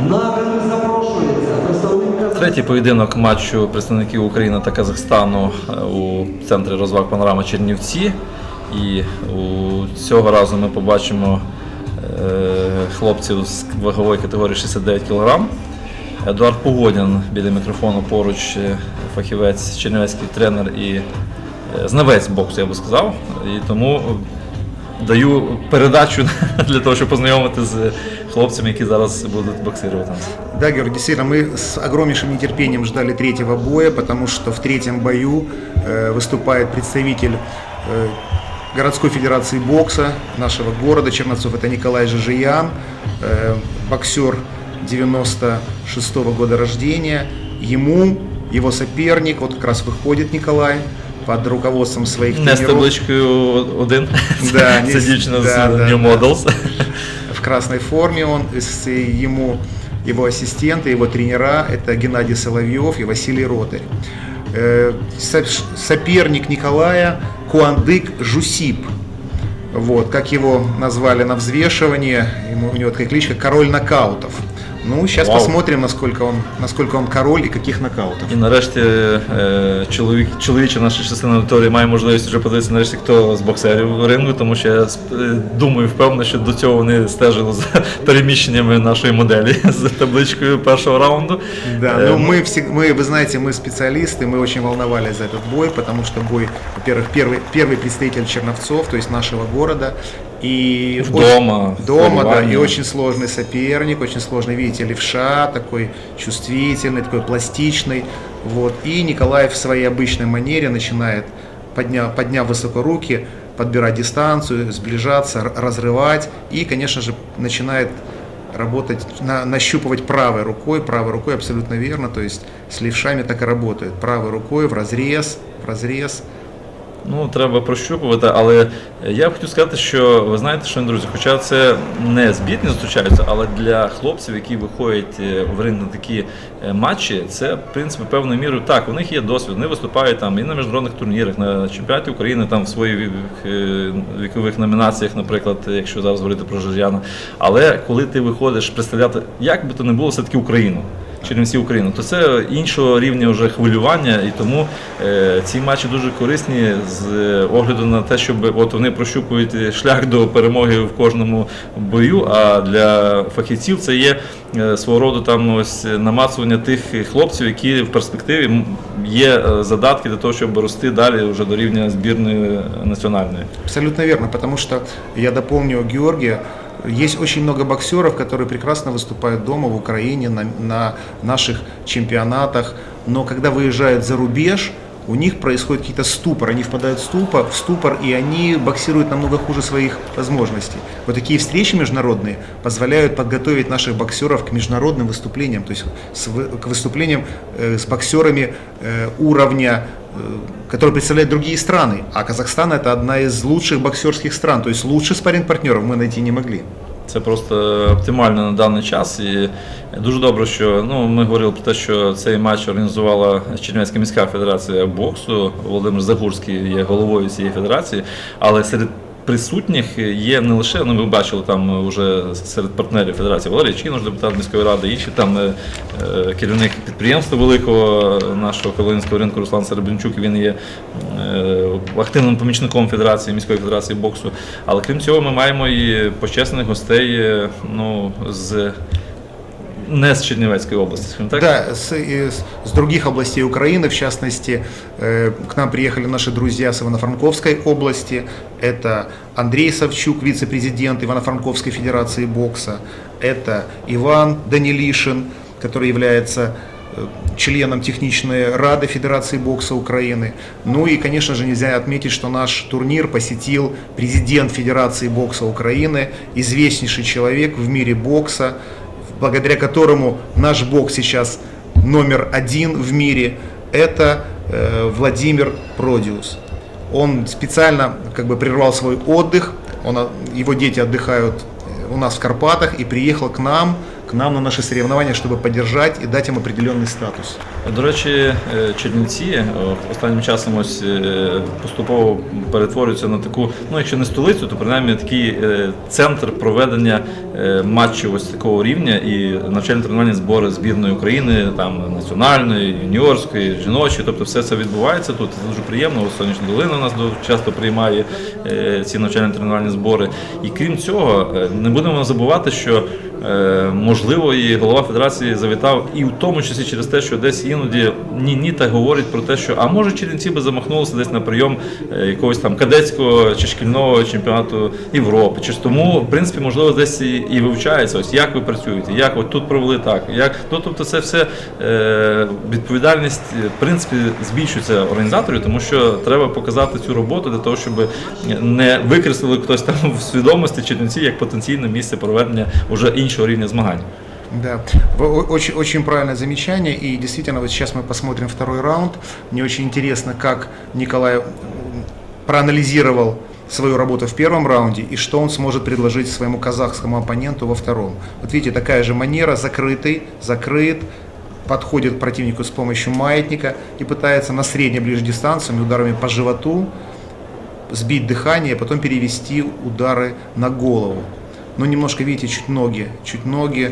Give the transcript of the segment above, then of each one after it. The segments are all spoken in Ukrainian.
На запрошується Третій поєдинок матчу представників України та Казахстану е, у центрі розваг Панорама Чернівці. І у цього разу ми побачимо е, хлопців з вагової категорії 69 кг. Едуард Погодян біля мікрофону поруч е, фахівець, чернівецький тренер і е, знавець боксу, я би сказав. І тому даю передачу для того, щоб познайомити з хлопцями, які зараз будуть боксирувати. Да, Георгий, действительно, мы с огромнейшим нетерпением ждали третьего боя, потому что в третьем бою э, выступает представитель э, городской федерации бокса нашего города Черновцов. Это Николай Жижиян, э, боксер 96 года рождения. Ему, его соперник, вот как раз выходит Николай под руководством своих Не з тренеров. табличкою один. Да, Це не- дівчина з да, да, New. Models. в красной форме. Он, ему, его ассистенты, его тренера – это Геннадий Соловьев и Василий Ротарь. Э, со- Соперник Николая – Куандык Жусип. Вот, как его назвали на взвешивании, ему, у него такая кличка «Король нокаутов». Ну, сейчас Вау. посмотрим, насколько он, насколько он король и каких нокаутов. І нарешті е, чоловік, чоловіча наша частина аудиторії має можливість вже подивитися нарешті, хто з боксерів в рингу, тому що я сп- е, думаю, впевнений, що до цього вони стежили за переміщеннями нашої моделі з табличкою першого раунду. Да, Е, ну мы, всег- мы, вы знаете, мы специалисты, мы очень волновались за этот бой, потому что бой, во-первых, первый, первый представитель Черновцов, то есть нашего города, и Дома, очень, дома, да, и очень сложный соперник, очень сложный, видите, левша, такой чувствительный, такой пластичный, вот, и Николай в своей обычной манере начинает, подняв, подняв высоко руки, подбирать дистанцию, сближаться, разрывать, и, конечно же, начинает работать, на, нащупывать правой рукой, правой рукой абсолютно верно, то есть с левшами так и работает, правой рукой в разрез, в разрез, Ну, треба прощупувати, але я б хотів сказати, що ви знаєте, що друзі, хоча це не збірні зустрічаються, але для хлопців, які виходять е, в ринг на такі е, матчі, це в принципі певною мірою так. У них є досвід. Вони виступають там і на міжнародних турнірах, на чемпіонаті України, там в своїх е, вікових номінаціях, наприклад, якщо зараз говорити про Жижяна. Але коли ти виходиш представляти, як би то не було, все таки Україну. Чернівці Україну, то це іншого рівня вже хвилювання, і тому е, ці матчі дуже корисні з е, огляду на те, щоб от вони прощупують шлях до перемоги в кожному бою. А для фахівців це є е, свого роду там ось намацування тих хлопців, які в перспективі є задатки для того, щоб рости далі вже до рівня збірної національної. Абсолютно верно, потому что я дополню Георгия. Есть очень много боксеров, которые прекрасно выступают дома в Украине на, на наших чемпионатах, но когда выезжают за рубеж, у них происходит какие-то ступор, они впадают в ступор, в ступор, и они боксируют намного хуже своих возможностей. Вот такие встречи международные позволяют подготовить наших боксеров к международным выступлениям, то есть с вы- к выступлениям э, с боксерами э, уровня э, которые представляют другие страны. А Казахстан это одна из лучших боксерских стран. То есть лучше спарринг-партнеров мы найти не могли. Це просто оптимально на даний час. І дуже добре, що ну ми говорили про те, що цей матч організувала Чернівецька міська федерація боксу. Володимир Загурський є головою цієї федерації, але серед присутніх є не лише, ну ви бачили там вже серед партнерів федерації Валерій Чінош, депутат міської ради, інші там е, е, керівник підприємства великого нашого Калинського ринку Руслан Серебрянчук. Він є е, активним помічником федерації міської федерації боксу. Але крім цього, ми маємо і почесних гостей ну, з не з Чернівецької області. скажімо так. Да, с, и с- с других областей Украины, в частности, э, к нам приехали наши друзья с Ивано-Франковской области. Это Андрей Савчук, вице-президент Ивано-Франковской Федерации бокса. Это Иван Данилишин, который является э, членом техничной рады Федерации бокса Украины. Ну и, конечно же, нельзя отметить, что наш турнир посетил президент Федерации бокса Украины, известнейший человек в мире бокса, благодаря которому наш бокс сейчас номер один в мире, это э, Владимир Продиус. Он специально как бы прервал свой отдых, он, а, его дети отдыхают э, у нас в Карпатах и приехал к нам, нам на наши соревнования, чтобы поддержать и дать им определенный статус. До речі, е, Чернівці е, останнім часом ось е, поступово перетворюються на таку, ну якщо не столицю, то принаймні такий центр проведення матчів ось такого рівня і навчально-тренувальні збори збірної України, там національної, юніорської, жіночої. Тобто все це відбувається тут. Це дуже приємно. Сонячна долина у нас часто приймає ці навчально-тренувальні збори. І крім цього, не будемо забувати, що Можливо, і голова федерації завітав, і в тому числі через те, що десь іноді ні ні та говорять про те, що а може чернівці би замахнулися десь на прийом е, якогось там кадетського чи шкільного чемпіонату Європи. Чи тому, в принципі, можливо, десь і, вивчається, ось як ви працюєте, як от тут провели так, як ну тобто, це все е, відповідальність е, в принципі збільшується організаторів, тому що треба показати цю роботу для того, щоб не викреслили хтось там в свідомості чернівці як потенційне місце проведення уже іншого рівня змагань. Да, очень, очень правильное замечание. И действительно, вот сейчас мы посмотрим второй раунд. Мне очень интересно, как Николай проанализировал свою работу в первом раунде и что он сможет предложить своему казахскому оппоненту во втором. Вот видите, такая же манера, закрытый, закрыт, подходит к противнику с помощью маятника и пытается на средней ближней дистанции ударами по животу сбить дыхание, а потом перевести удары на голову Но немножко, видите, чуть ноги, чуть ноги,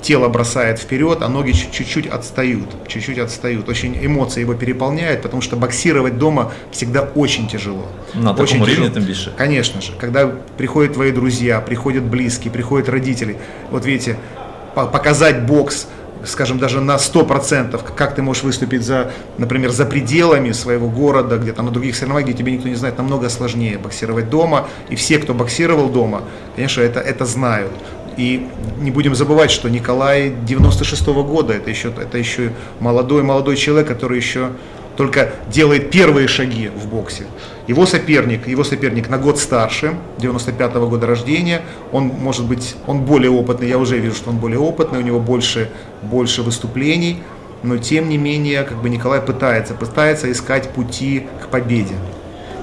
тело бросает вперед, а ноги чуть- чуть-чуть отстают, чуть-чуть отстают. Очень эмоции его переполняют, потому что боксировать дома всегда очень тяжело. На Очень такому рівні тяжело. тим більше. Конечно же, когда приходят твои друзья, приходят близкие, приходят родители, вот видите, по- показать бокс, скажем, даже на 100%, как ты можешь выступить за, например, за пределами своего города, где-то на других соревнованиях, где тебя никто не знает, намного сложнее боксировать дома. И все, кто боксировал дома, конечно, это, это знают. И не будем забывать, что Николай 96 года, это еще, это еще молодой-молодой человек, который еще только делает первые шаги в боксе. Его соперник, его соперник на год старше, 95 года рождения, он может быть, он более опытный, я уже вижу, что он более опытный, у него больше, больше выступлений, но тем не менее, как бы Николай пытается, пытается искать пути к победе.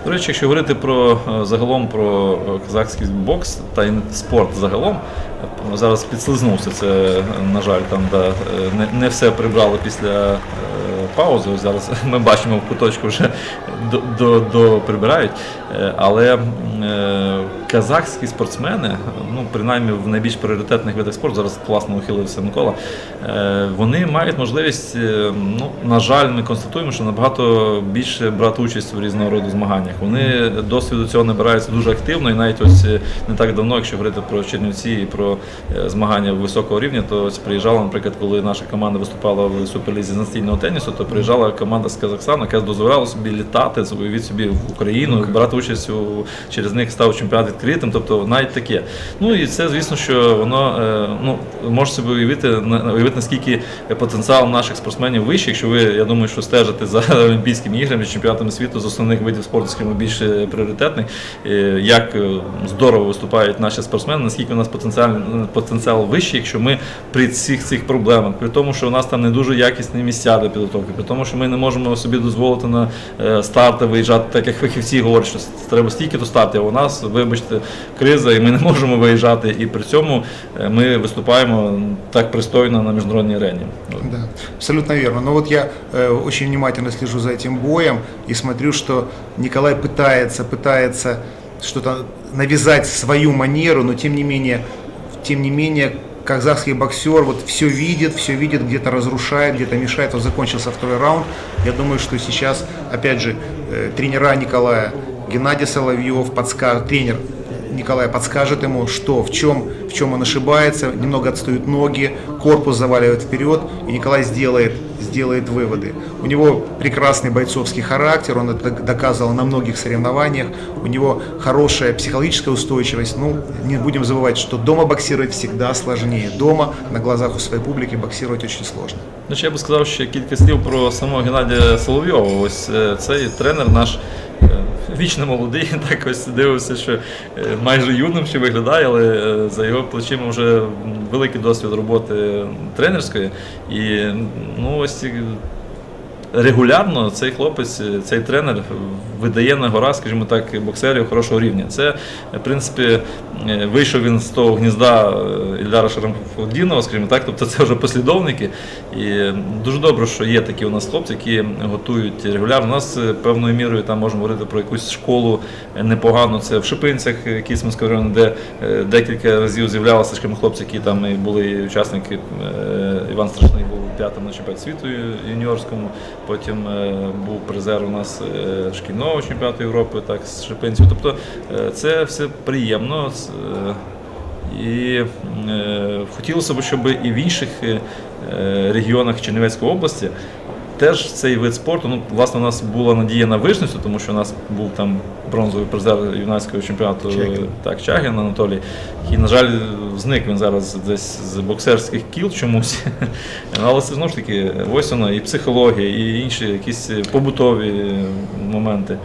До речі, якщо говорити про е, загалом про е, казахський бокс та й спорт загалом, е, зараз підслизнувся це, е, на жаль, там да, е, не, не все прибрали після паузи. Зараз ми бачимо в куточку вже до, до, до прибирають. Е, Але е, казахські спортсмени, ну принаймні в найбільш пріоритетних видах спорту, зараз класно ухилився Микола. е, Вони мають можливість, е, ну на жаль, ми констатуємо, що набагато більше брати участь в різного роду змаганнях. Вони досвіду цього набираються дуже активно, і навіть ось е, не так давно, якщо говорити про Чернівці і про змагання високого рівня, то ось приїжджала, наприклад, коли наша команда виступала в суперлізі з настільного тенісу, то приїжджала команда з Казахстану, яка дозволяла собі літати від собі в Україну, брати участь у через них став чемпіонат відкритим, тобто навіть таке. Ну і це, звісно, що воно е, ну може собі уявити уявити наскільки потенціал наших спортсменів вищий, якщо ви, я думаю, що стежите за Олімпійськими іграми, чемпіонатами світу з основних видів спорту, скажімо, більш е, пріоритетних, е, як здорово виступають наші спортсмени, наскільки у нас потенціал, потенціал вищий, якщо ми при всіх цих проблемах, при тому, що у нас там не дуже якісні місця для підготовки, при тому, що ми не можемо собі дозволити на старти виїжджати, так як фахівці говорять, що треба стільки до стартів, а у нас, вибачте, криза, і ми не можемо виїжджати. І при цьому е, ми виступаємо так пристойно на міжнародній арені. Да, абсолютно верно. Но вот я э, очень внимательно слежу за этим боем и смотрю, что Николай пытается, пытается что-то навязать свою манеру, но тем не менее, тем не менее, казахский боксер вот все видит, все видит, где-то разрушает, где-то мешает. Вот закончился второй раунд. Я думаю, что сейчас, опять же, э, тренера Николая, Геннадий Соловьев, подскажет, тренер Николай подскажет ему, что, в чем, в чем он ошибается, немного отстают ноги, корпус заваливает вперед, и Николай сделает, сделает выводы. У него прекрасный бойцовский характер, он это доказывал на многих соревнованиях, у него хорошая психологическая устойчивость. Ну, не будем забывать, что дома боксировать всегда сложнее. Дома, на глазах у своей публики, боксировать очень сложно. Ну, ще я би сказав ще кілька слів про самого Геннадія Соловйова. Ось е, цей тренер наш е, Вічно молодий, так ось дивився, що е, майже юним ще виглядає, але е, за його плечима вже великий досвід роботи тренерської. І ну ось регулярно цей хлопець, е, цей тренер видає на гора, скажімо так, боксерів хорошого рівня. Це, в принципі, е, вийшов він з того гнізда е, Ільдара Шарамфудінова, скажімо так, тобто це вже послідовники. І дуже добре, що є такі у нас хлопці, які готують регулярно. У нас е, певною мірою там можемо говорити про якусь школу е, непогану. Це в Шипинцях, е, Кісманського району, де е, декілька разів з'являлися хлопці, які там і були учасники. е, Іван Страшний п'ятим на чемпіонаті світу юніорському. Потім е, був призер у нас е, шкільного чемпіонату Європи, так з Шипинців. Тобто е, це все приємно. І хотілося б, щоб і в інших регіонах Чернівецької області теж цей вид спорту. Ну, власне, у нас була надія на вижницю, тому що у нас був там бронзовий призер юнацького чемпіонату Чагін. так, Чагін Анатолій, який, на жаль, зник він зараз десь з боксерських кіл чомусь. Але це знову ж таки ось воно і психологія, і інші якісь побутові е, моменти.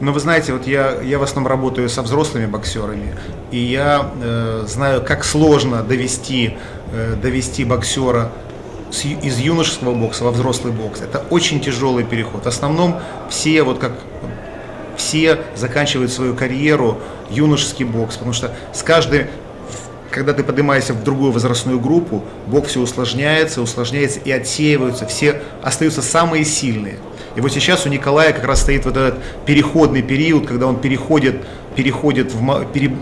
Но вы знаете, вот я, я в основном работаю со взрослыми боксерами, и я э, знаю, как сложно довести, э, довести боксера с ю- из юношеского бокса во взрослый бокс. Это очень тяжелый переход. В основном все, вот как все заканчивают свою карьеру юношеский бокс, потому что с каждой когда ты поднимаешься в другую возрастную группу, бокс все усложняется, усложняется и отсеиваются, все остаются самые сильные. И вот сейчас у Николая как раз стоит вот этот переходный период, когда он переходит, переходит в, пере-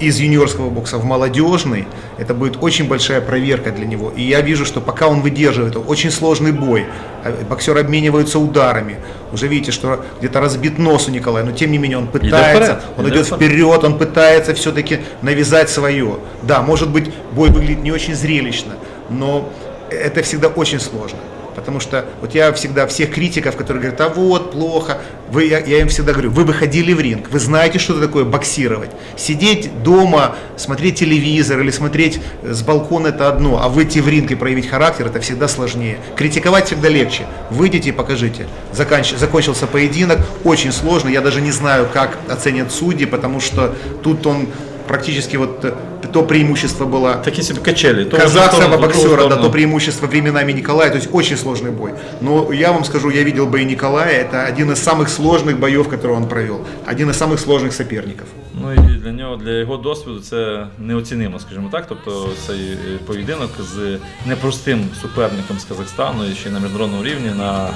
из юниорского бокса в молодежный. Это будет очень большая проверка для него. И я вижу, что пока он выдерживает, очень сложный бой. А Боксеры обмениваются ударами. Уже видите, что где-то разбит нос у Николая, но тем не менее он пытается, вперед, он идет идет вперед. вперед, он пытается все-таки навязать свое. Да, может быть, бой выглядит не очень зрелищно, но это всегда очень сложно. Потому что вот я всегда всех критиков, которые говорят, а вот, плохо, вы, я, я им всегда говорю, вы выходили в ринг, вы знаете, что это такое боксировать. Сидеть дома, смотреть телевизор или смотреть э, с балкона это одно, а выйти в ринг и проявить характер это всегда сложнее. Критиковать всегда легче. Выйдите и покажите. Заканч- закончился поединок, очень сложно, я даже не знаю, как оценят судьи, потому что тут он практически вот э, то преимущество было Такі собі качелі. То в одну казахского сторону, то в другу боксера, да, сторону. то преимущество временами Николая, то есть очень сложный бой. Но я вам скажу, я видел бой Николая, это один из самых сложных боев, которые он провел, один из самых сложных соперников. Ну і для нього, для його досвіду це неоцінимо, скажімо так. Тобто цей е, поєдинок з непростим суперником з Казахстану і ще й на міжнародному рівні. На...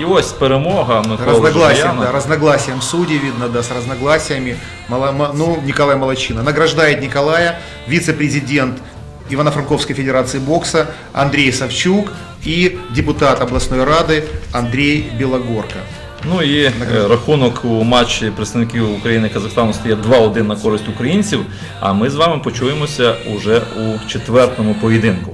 І ось перемога Миколи Разногласием, Жуяна. да, разногласием судей видно, да, с разногласиями. Мало- ма- ну, Николай Молочина награждает Николая вице-президент Ивано-Франковской Федерации бокса Андрей Савчук и депутат областной рады Андрей Белогорко. Ну і е, рахунок у матчі представників України і Казахстану стає 2-1 на користь українців. А ми з вами почуємося уже у четвертому поєдинку.